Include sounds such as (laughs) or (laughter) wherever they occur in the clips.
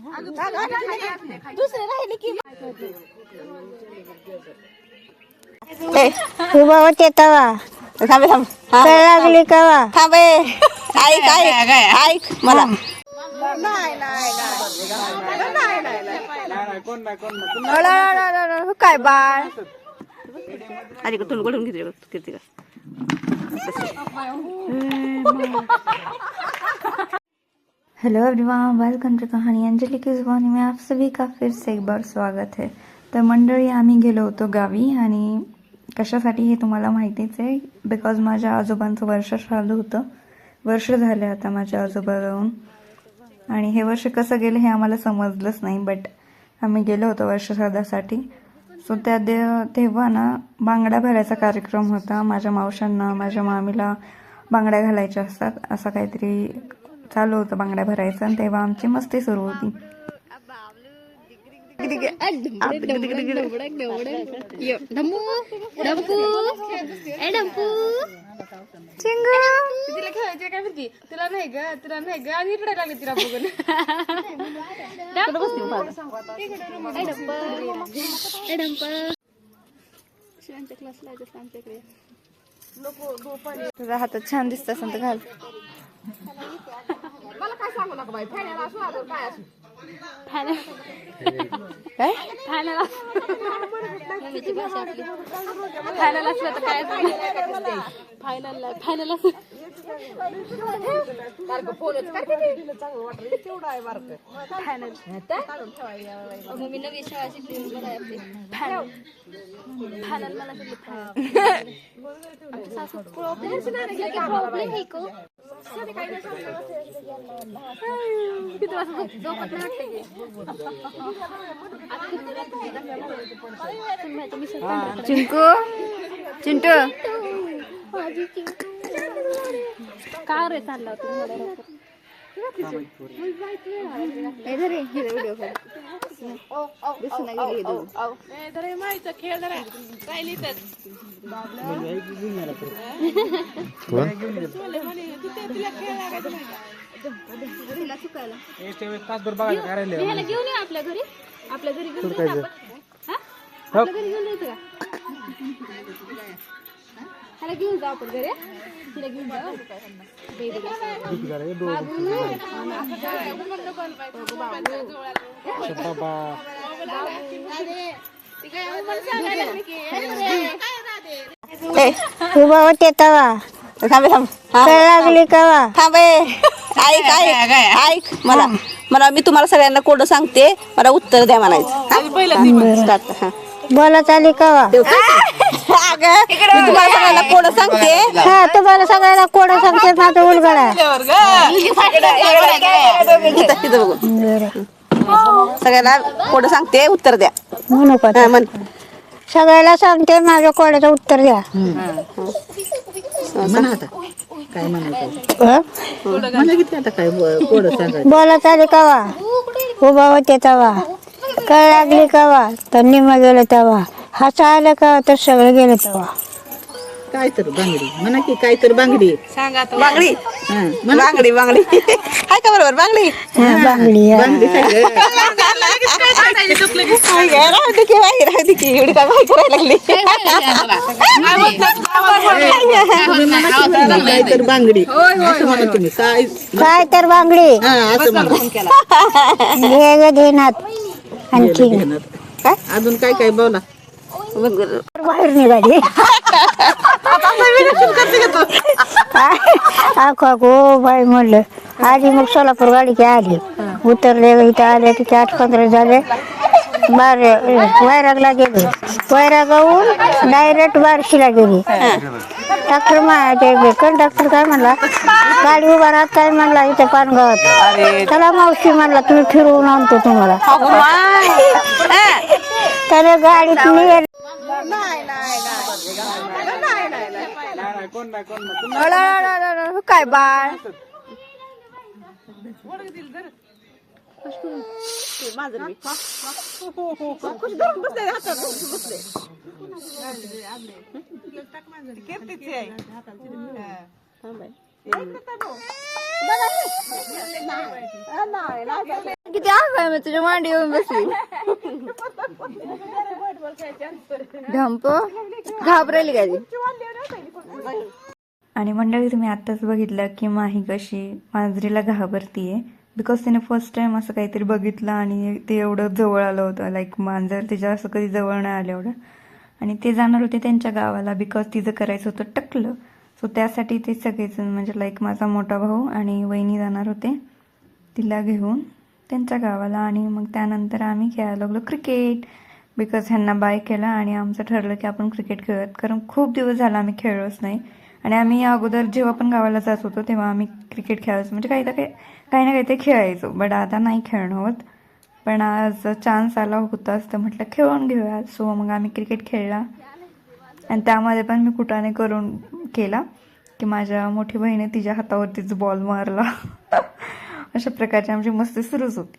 दुसरे राहिले की. तवा. थांबे थांब. हा. कळ लागली कवा? थांबे ऐक ऐक ऐक. मला. काय बाळ आधी का तुला कडून घेते किती का हेलो एवरीवन वेलकम टू कहानी अंजलि की जुबानी में आप सभी का फिर से एक बार स्वागत है। तर मंडळी आम्ही गेलो होतो गावी आणि कशासाठी हे तुम्हाला माहितीच आहे? बिकॉज माझ्या आजोबांचं वर्ष चालू होतं. वर्ष झाले आता माझ्या आजोबा जाऊन आणि हे वर्ष कसं गेलं हे आम्हाला समजलंच नाही बट आम्ही गेलो होतो वर्षश्राद्धासाठी सो त्या दे तेव्हा ना बांगड्या भरायचा कार्यक्रम होता. माझ्या मावशांना माझ्या मामीला बांगड्या घालायच्या असतात. असं काहीतरी चालू होतं बांगड्या भरायचं आणि तेव्हा आमची मस्ती सुरू होती. तिला खेळायचे काय म्हणती? तुला नाही ग तुला नाही ग आणि इकडे लागले तिला बघून तुझ्या हातात छान दिसत असेल तर घाल. बाई फायनल असू आता काय असू काय फायनल असलं तर काय फायनल फायनल असं बारकं फोनच करते ती. तेवढं आहे बारकं. फायनल मी नवी शाळा शिकली म्हणून मला आपली फायनल फायनल मला शिकली फायनल आमची सासू प्रॉब्लेम आहे का किती वाजता झोप- झोपत नाही वाटतं की? चिंकू चिंटू का रे चालला होता मला हे खेळ जरा राहिली घेऊन ये आपल्या घरी आपल्या घरी घेऊन हा? आपल्या घरी घेऊन जायचं का ह्याला घेऊन जाऊ आपण घरी. तिला घेऊन जाऊ. उभा थांबे थांब. हा. कळ लागली कवा? थांबे ऐक ऐक ऐक. मला मला मी तुम्हाला सगळ्यांना कोड सांगते. मला उत्तर द्या म्हणायचं. हा. बोला चाली कवा? (laughs) अगं, मी तुम्हाला सगळ्यांना कोड सांगते. हा तुम्हाला सगळ्याला कोड सांगते माझं उलगडा इथं- इथं बघू. सगळ्यांना कोड सांगते उत्तर द्या. म्हणू का हा, म्हण. सगळ्याला सांगते माझ्या कोड्याचं उत्तर द्या. हं? बोला चाली कवा? उभा होते तवा. कळ लागली कवा? तर निम गेलं तेव्हा. हसा आलं का तर सगळं गेलं तेव्हा. काय तर बांगडी. म्हणा की काय तर बांगडी. बांगडी बांगडी बांगडी. हाय का बरोबर? बांगडी. हा, बांगडी हा. बांगडी सगळं. हाय का? राहू दे की बाई, राहू दे की. एवढी काय बाई करायला लागली. तुम्ही म्हणा की काय तर बांगडी. असं म्हणा तुम्ही. काय काय तर बांगडी. हा असं म्हणा. घे ग आणखी काय? अजून काय काय बोला. बाहेर निघाली. आखो आखो बाई म्हणलं. आधी मग सोलापूर गाडी की आली. उतरले इथं आले की आठ पंधरा झाले. बार वैरागला गेलो वैरागाहून डायरेक्ट बारशीला गेली डॉक्टर माझ्या कंडक्टर काय म्हणला गाडी उभा राहत काय म्हणला इथे पानगावात चला मावशी म्हणला तुम्ही फिरवून आणतो तुम्हाला. हा. त्याने गाडीत निघाली काय बाळ किती आहे मी तुझ्या मांडी येऊन बसली ढंप घाबरेली का आणि मंडळी तुम्ही आत्ताच बघितलं की माही कशी मांजरीला घाबरतीये. बिकॉज तिने फर्स्ट टाइम असं काहीतरी बघितलं आणि ते एवढं जवळ आलं होतं. लाईक मांजर तिच्या असं कधी जवळ नाही आलं एवढं. आणि ते जाणार होते त्यांच्या गावाला बिकॉज तिचं करायचं होतं टकलं. सो त्यासाठी ते सगळेजण म्हणजे लाईक माझा मोठा भाऊ आणि वहिनी जाणार होते तिला घेऊन त्यांच्या गावाला आणि मग त्यानंतर आम्ही खेळायला लागलो क्रिकेट बिकॉज ह्यांना बाय केला आणि आमचं ठरलं की आपण क्रिकेट खेळूयात. कारण खूप दिवस झाला आम्ही खेळलोच नाही. आणि आम्ही या अगोदर जेव्हा पण गावाला जात होतो तेव्हा आम्ही क्रिकेट खेळायचो. म्हणजे काही ना काही काही ना काही ते खेळायचो. बट आता नाही खेळणं होत पण आज चान्स आला होताच तर म्हटलं खेळून घेऊया. सो मग आम्ही क्रिकेट खेळला. आणि त्यामध्ये पण मी कुटाने करून केला की माझ्या मोठी बहिणी तिच्या हातावरतीच बॉल मारला. (laughs) अशा प्रकारची आमची मस्ती सुरूच होती.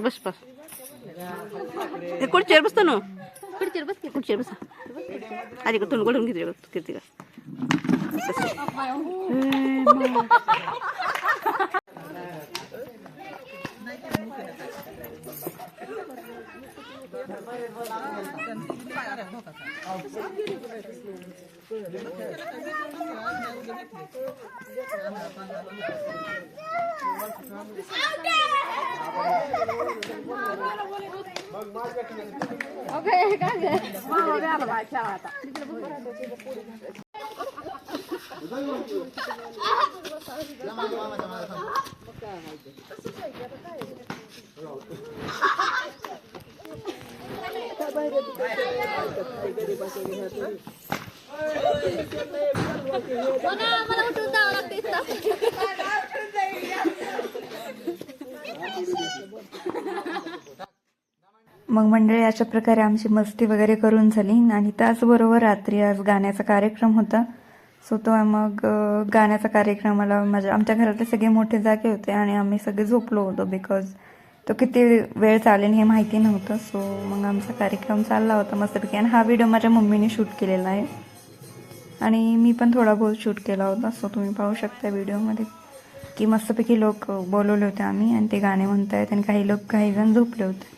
बस बस. हे खुर्चीवर बसतो ना? कुठचेर बस कुठचेर बस? आधी तोंड गोडून घेते किती का ओके काय गं? हो ना, मला उठून जावं मग मंडळी अशा प्रकारे आमची मस्ती वगैरे करून झाली आणि त्याचबरोबर रात्री आज गाण्याचा कार्यक्रम होता. सो तो मग गाण्याचा कार्यक्रमाला माझ्या आमच्या घरातले सगळे मोठे जागे होते आणि आम्ही सगळे झोपलो होतो बिकॉज तो किती वेळ चालेल हे माहिती नव्हतं सो मग आमचा कार्यक्रम चालला होता मस्तपैकी. आणि हा व्हिडिओ माझ्या मम्मीने शूट केलेला आहे. आणि मी पण थोडा बहुत शूट केला होता सो तुम्ही पाहू शकता व्हिडिओमध्ये की मस्तपैकी लोक बोलवले होते आम्ही आणि ते गाणे म्हणतायत आणि काही लोक काही जण झोपले होते.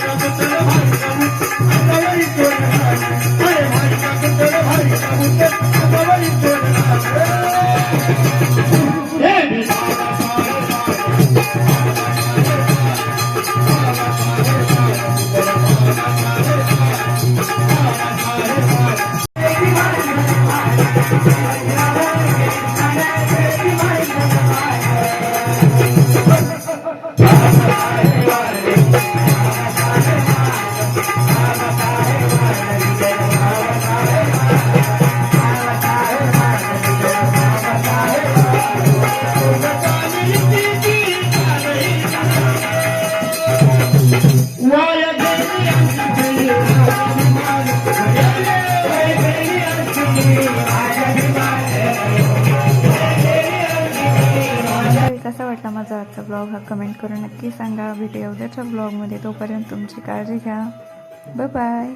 Yeah. कमेंट करून नक्की सांगा. भेटूया उद्याच्या ब्लॉगमध्ये तोपर्यंत तुमची काळजी घ्या. Bye bye